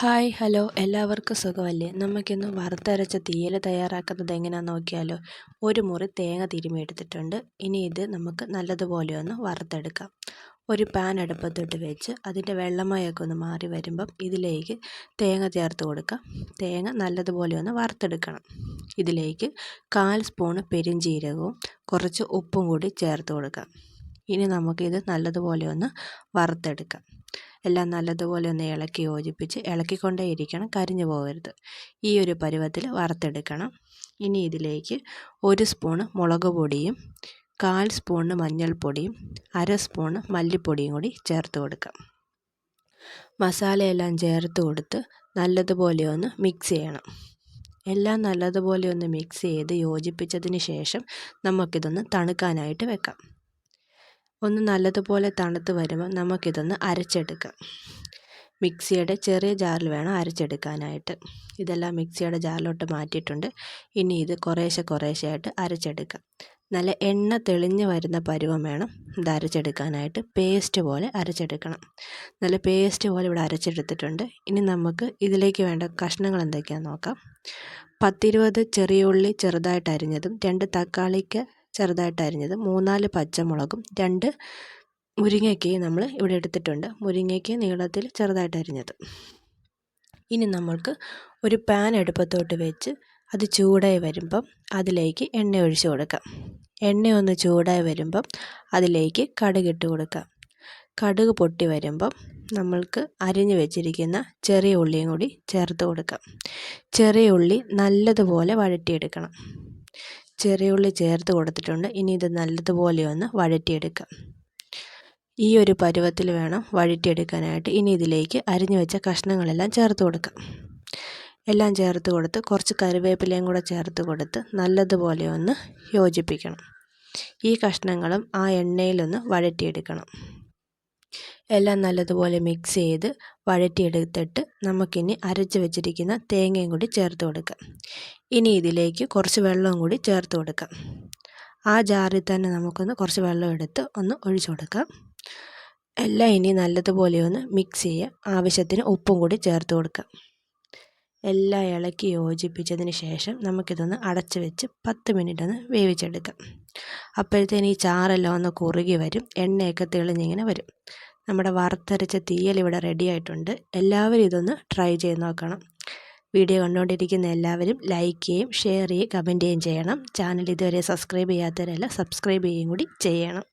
Hi hello. എല്ലാവർക്കും സുഖമല്ലേ? നമുക്കിന്ന് വറുത്തരച്ച തീയൽ തയ്യാറാക്കുന്നത് എങ്ങനെയാണെന്ന് നോക്കിയാലോ. ഒരു മുറി തേങ്ങ തിരുമിയെടുത്തിട്ടുണ്ട് ഇനി ഇത് നമുക്ക് നല്ലതുപോലെ ഒന്ന് വറുത്തെടുക്കാം. ഒരു പാൻ അടുപ്പത്തോട്ട് വെച്ച് അതിന്റെ വെള്ളമയൊക്കെ ഒന്ന് മാറി വരുമ്പം ഇതിലേക്ക് തേങ്ങ ചേർത്ത് കൊടുക്കാം. തേങ്ങ നല്ലതുപോലെ ഒന്ന് വറുത്തെടുക്കണം. ഇതിലേക്ക് കാൽ സ്പൂണ് പെരിഞ്ചീരകവും കുറച്ച് ഉപ്പും കൂടി ചേർത്ത് കൊടുക്കാം. ഇനി നമുക്കിത് നല്ലതുപോലെ ഒന്ന് വറുത്തെടുക്കാം. എല്ലാം നല്ലതുപോലെ ഒന്ന് ഇളക്കി യോജിപ്പിച്ച് ഇളക്കിക്കൊണ്ടേ ഇരിക്കണം കരിഞ്ഞു പോകരുത്. ഈ ഒരു പരുവത്തിൽ വറുത്തെടുക്കണം. ഇനി ഇതിലേക്ക് ഒരു സ്പൂണ് മുളക് പൊടിയും കാൽ സ്പൂണ് മഞ്ഞൾപ്പൊടിയും അര സ്പൂണ് മല്ലിപ്പൊടിയും കൂടി ചേർത്ത് കൊടുക്കാം. മസാലയെല്ലാം ചേർത്ത് കൊടുത്ത് നല്ലതുപോലെ ഒന്ന് മിക്സ് ചെയ്യണം. എല്ലാം നല്ലതുപോലെ ഒന്ന് മിക്സ് ചെയ്ത് യോജിപ്പിച്ചതിന് ശേഷം നമുക്കിതൊന്ന് തണുക്കാനായിട്ട് വെക്കാം. ഒന്ന് നല്ലതുപോലെ തണുത്ത് വരുമ്പോൾ നമുക്കിതൊന്ന് അരച്ചെടുക്കാം. മിക്സിയുടെ ചെറിയ ജാറിൽ വേണം അരച്ചെടുക്കാനായിട്ട്. ഇതെല്ലാം മിക്സിയുടെ ജാറിലോട്ട് മാറ്റിയിട്ടുണ്ട്. ഇനി ഇത് കുറേശ്ശെ കുറേശ്ശെയായിട്ട് അരച്ചെടുക്കാം. നല്ല എണ്ണ തെളിഞ്ഞ് വരുന്ന പരുവം വേണം ഇത് അരച്ചെടുക്കാനായിട്ട്. പേസ്റ്റ് പോലെ അരച്ചെടുക്കണം. നല്ല പേസ്റ്റ് പോലെ ഇവിടെ അരച്ചെടുത്തിട്ടുണ്ട്. ഇനി നമുക്ക് ഇതിലേക്ക് വേണ്ട കഷ്ണങ്ങൾ എന്തൊക്കെയാണെന്ന് നോക്കാം. പത്തിരുപത് ചെറിയ ഉള്ളി ചെറുതായിട്ട് അരിഞ്ഞതും രണ്ട് തക്കാളിക്ക് ചെറുതായിട്ട് അരിഞ്ഞത് മൂന്നാൽ പച്ചമുളകും രണ്ട് മുരിങ്ങയ്ക്കയും നമ്മൾ ഇവിടെ എടുത്തിട്ടുണ്ട്. മുരിങ്ങയ്ക്ക നീളത്തിൽ ചെറുതായിട്ട് അരിഞ്ഞത് ഇനി നമ്മൾക്ക് ഒരു പാൻ എടുപ്പത്തോട്ട് വെച്ച് അത് ചൂടായി വരുമ്പം അതിലേക്ക് എണ്ണ ഒഴിച്ച് കൊടുക്കാം. എണ്ണ ഒന്ന് ചൂടായി വരുമ്പം അതിലേക്ക് കടുക് ഇട്ട് കൊടുക്കാം. കടുക് പൊട്ടി വരുമ്പം നമ്മൾക്ക് അരിഞ്ഞു വെച്ചിരിക്കുന്ന ചെറിയ ഉള്ളിയും കൂടി ചേർത്ത് കൊടുക്കാം. ചെറിയ ഉള്ളി നല്ലതുപോലെ വഴറ്റിയെടുക്കണം. ചെറിയ ഉള്ളി ചേർത്ത് കൊടുത്തിട്ടുണ്ട്. ഇനി ഇത് നല്ലതുപോലെ ഒന്ന് വഴറ്റിയെടുക്കാം. ഈ ഒരു പരുവത്തിൽ വേണം വഴറ്റിയെടുക്കാനായിട്ട്. ഇനി ഇതിലേക്ക് അരിഞ്ഞു വെച്ച കഷ്ണങ്ങളെല്ലാം ചേർത്ത് കൊടുക്കാം. എല്ലാം ചേർത്ത് കൊടുത്ത് കുറച്ച് കറിവേപ്പിലയും കൂടെ ചേർത്ത് കൊടുത്ത് നല്ലതുപോലെ ഒന്ന് യോജിപ്പിക്കണം. ഈ കഷ്ണങ്ങളും ആ എണ്ണയിലൊന്ന് വഴറ്റിയെടുക്കണം. എല്ലാം നല്ലതുപോലെ മിക്സ് ചെയ്ത് വഴറ്റിയെടുത്തിട്ട് നമുക്കിനി അരച്ച് വെച്ചിരിക്കുന്ന തേങ്ങയും കൂടി ചേർത്ത് കൊടുക്കാം. ഇനി ഇതിലേക്ക് കുറച്ച് വെള്ളവും കൂടി ചേർത്ത് കൊടുക്കാം. ആ ജാറിൽ തന്നെ നമുക്കൊന്ന് കുറച്ച് വെള്ളം എടുത്ത് ഒന്ന് ഒഴിച്ചു കൊടുക്കാം. എല്ലാം ഇനി നല്ലതുപോലെ ഒന്ന് മിക്സ് ചെയ്യുക ആവശ്യത്തിന് ഉപ്പും കൂടി ചേർത്ത് കൊടുക്കാം. എല്ലാം ഇളക്കി യോജിപ്പിച്ചതിന് ശേഷം നമുക്കിതൊന്ന് അടച്ച് വെച്ച് പത്ത് മിനിറ്റ് ഒന്ന് വേവിച്ചെടുക്കാം. അപ്പോഴത്തേന് ഈ ചാറെല്ലാം ഒന്ന് കുറുകി വരും. എണ്ണയൊക്കെ തെളിഞ്ഞിങ്ങനെ വരും. നമ്മുടെ വറുത്തരച്ച തീയൽ ഇവിടെ റെഡി ആയിട്ടുണ്ട്. എല്ലാവരും ഇതൊന്ന് ട്രൈ ചെയ്ത് നോക്കണം. വീഡിയോ കണ്ടുകൊണ്ടിരിക്കുന്ന എല്ലാവരും ലൈക്ക് ചെയ്യും ഷെയർ ചെയ്യുകയും കമന്റ് ചെയ്യുകയും ചെയ്യണം. ചാനൽ ഇതുവരെ സബ്സ്ക്രൈബ് ചെയ്യാത്തവരെല്ലാം സബ്സ്ക്രൈബ് ചെയ്യുകയും കൂടി ചെയ്യണം.